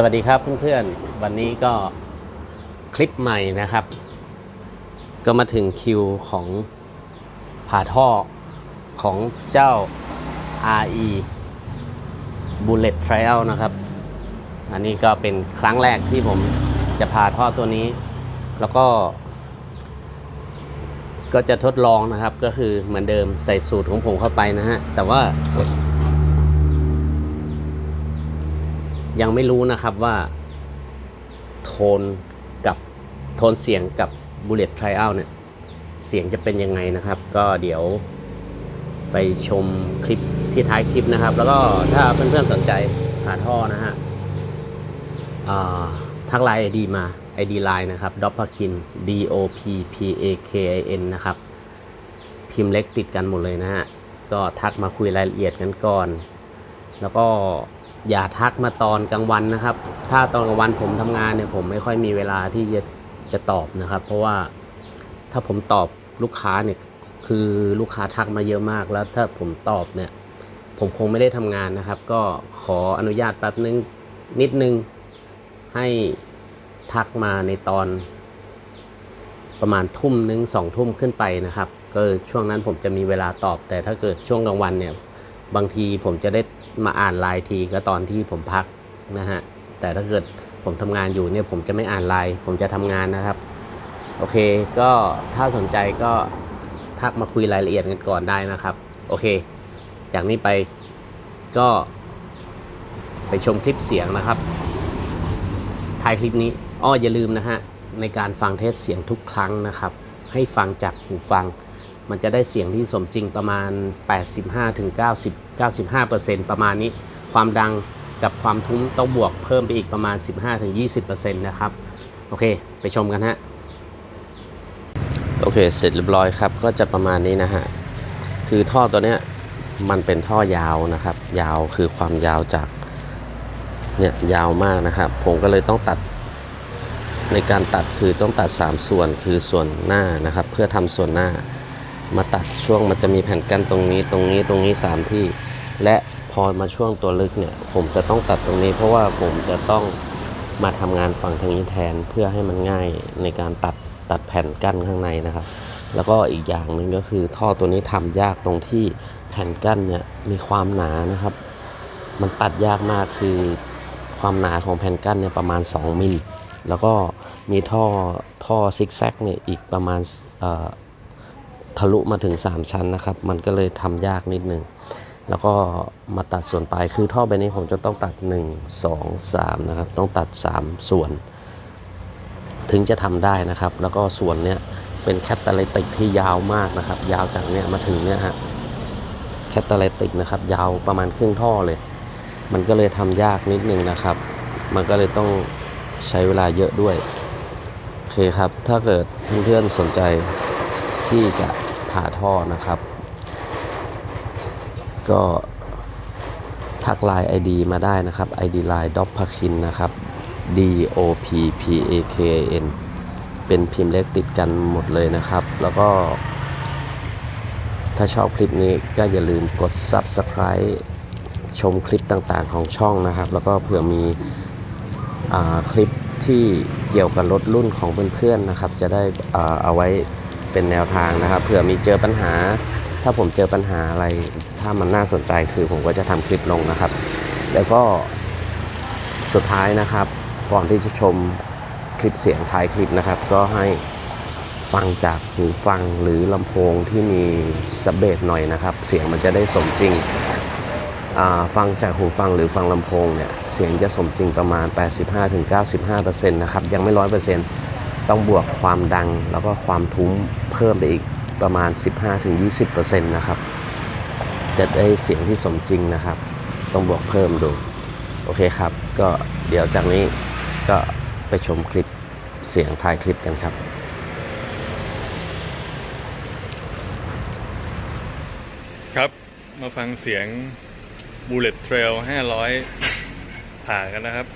สวัสดีครับเพื่อนๆ วันนี้ก็คลิปใหม่นะครับ ก็มาถึงคิวของผ่าท่อของเจ้า RE Bullet Trial นะครับ อันนี้ก็เป็นครั้งแรกที่ผมจะผ่าท่อตัวนี้ แล้วก็ ก็จะทดลองนะครับ ก็คือเหมือนเดิมใส่สูตรของผมเข้าไปนะฮะ แต่ว่า ยังไม่รู้นะครับว่าโทนกับโทนเสียงกับ Bullet Trial เนี่ย เสียงจะเป็นยังไงนะครับ ก็เดี๋ยวไปชมคลิปที่ท้ายคลิปนะครับ แล้วก็ถ้าเพื่อนๆสนใจหาท่อนะฮะทักไลน์ ID มา ID ไลน์นะครับ d o p a k i n D O P P A K I N นะครับ พิมพ์เล็กติดกันหมดเลยนะฮะ ก็ทักมาคุยรายละเอียดกันก่อน แล้วก็ อย่าทักมาตอนกลางวันนะครับ ถ้าตอนกลางวันผมทำงานเนี่ยผมไม่ค่อยมีเวลาที่จะจะตอบนะครับ เพราะว่าถ้าผมตอบลูกค้าเนี่ยคือลูกค้าทักมาเยอะมากแล้วถ้าผมตอบเนี่ย ผมคงไม่ได้ทำงานนะครับ ก็ขออนุญาตแป๊บนึงนิดนึงให้ทักมาในตอน ประมาณทุ่มนึงสองทุ่มขึ้นไปนะครับ ก็ช่วงนั้นผมจะมีเวลาตอบ แต่ถ้าเกิดช่วงกลางวันเนี่ยบางทีผมจะได้ มาอ่านไลน์ทีก็ตอนที่ผมพักนะฮะ แต่ถ้าเกิดผมทำงานอยู่เนี่ยผมจะไม่อ่านไลน์ผมจะทำงานนะครับ โอเคก็ถ้าสนใจก็ทักมาคุยรายละเอียดกันก่อนได้นะครับ โอเค จากนี้ไปก็ ไปชมคลิปเสียงนะครับท้ายคลิปนี้อ้ออย่าลืมนะฮะในการฟังเทสเสียงทุกครั้งนะครับ ให้ฟังจากหูฟัง มันจะได้เสียงที่สมจริงประมาณ 85-90 95%ประมาณนี้ ความดังกับความทุ้มต้องบวกเพิ่มไปอีกประมาณ 15-20%นะครับ โอเค ไปชมกันฮะ โอเค เสร็จเรียบร้อยครับ ก็จะประมาณนี้นะฮะ คือท่อตัวเนี้ยมันเป็นท่อยาวนะครับ ยาวคือความยาวจากเนี่ยยาวมากนะครับ ผมก็เลยต้องตัดในการตัดคือต้องตัด 3 ส่วนคือส่วนหน้านะครับ เพื่อทำส่วนหน้า มาตัดช่วงมันจะมีแผ่นกั้นตรงนี้ตรงนี้ตรงนี้ 3 ที่ และพอมาช่วงตัวลึกเนี่ย ผมจะต้องตัดตรงนี้ เพราะว่าผมจะต้องมาทำงานฝั่งทางนี้แทนเพื่อให้มันง่ายในการตัดตัดแผ่นกั้นข้างในนะครับ แล้วก็อีกอย่างหนึ่งก็คือท่อตัวนี้ทำยากตรงที่แผ่นกั้นเนี่ยมีความหนานะครับ มันตัดยากมากคือความหนาของแผ่นกั้นเนี่ยประมาณ 2มิลแล้วก็มีท่อท่อซิกแซกเนี่ยอีกประมาณเอ่อ ทะลุมาถึง 3 ชั้นนะครับ มันก็เลยทำยากนิดนึง แล้วก็มาตัดส่วนปลาย คือท่อใบนี้ผมจะต้องตัด 1 2 3 นะครับ ต้องตัด 3 ส่วน ถึงจะทำได้นะครับ แล้วก็ส่วนเนี้ยเป็นแคตตาลิติกที่ยาวมากนะครับ ยาวจากเนี้ยมาถึงเนี้ยฮะ แคตตาลิติกนะครับ ยาวประมาณครึ่งท่อเลย มันก็เลยทำยากนิดนึงนะครับ มันก็เลยต้องใช้เวลาเยอะด้วย โอเคครับ ถ้าเกิดเพื่อนๆสนใจที่จะ ผ่าท่อนะครับ ก็ทักไลน์ ID มาได้นะครับ ID ไลน์ดอปพาคินนะครับ D O P P A K I N เป็นพิมพ์เล็กติดกันหมดเลยนะครับ แล้วก็ ถ้าชอบคลิปนี้ก็อย่าลืมกด Subscribe ชมคลิปต่างๆของช่องนะครับ แล้วก็เผื่อมีอคลิปที่เกี่ยวกับรถรุ่นของเพื่อนๆนะครับ จะได้อ่าเอาไว้ เป็นแนวทางนะครับเผื่อมีเจอปัญหา ถ้าผมเจอปัญหาอะไร ถ้ามันน่าสนใจคือผมก็จะทำคลิปลงนะครับ แล้วก็สุดท้ายนะครับ ก่อนที่จะชมคลิปเสียงท้ายคลิปนะครับ ก็ให้ฟังจากหูฟังหรือลำโพงที่มีสเบสหน่อยนะครับ เสียงมันจะได้สมจริงฟังจากหูฟังหรือฟังลำโพงเนี่ยเสียงจะสมจริงประมาณ 85-95%นะครับยังไม่ 100% ต้องบวกความดังแล้วก็ความทุ้มเพิ่มไปอีกประมาณ 15-20%นะครับ จะได้เสียงที่สมจริงนะครับ ต้องบวกเพิ่มดู โอเคครับ ก็เดี๋ยวจากนี้ก็ไปชมคลิปเสียงท้ายคลิปกันครับครับมาฟังเสียง Bullet Trail 500 ผ่ากันนะครับ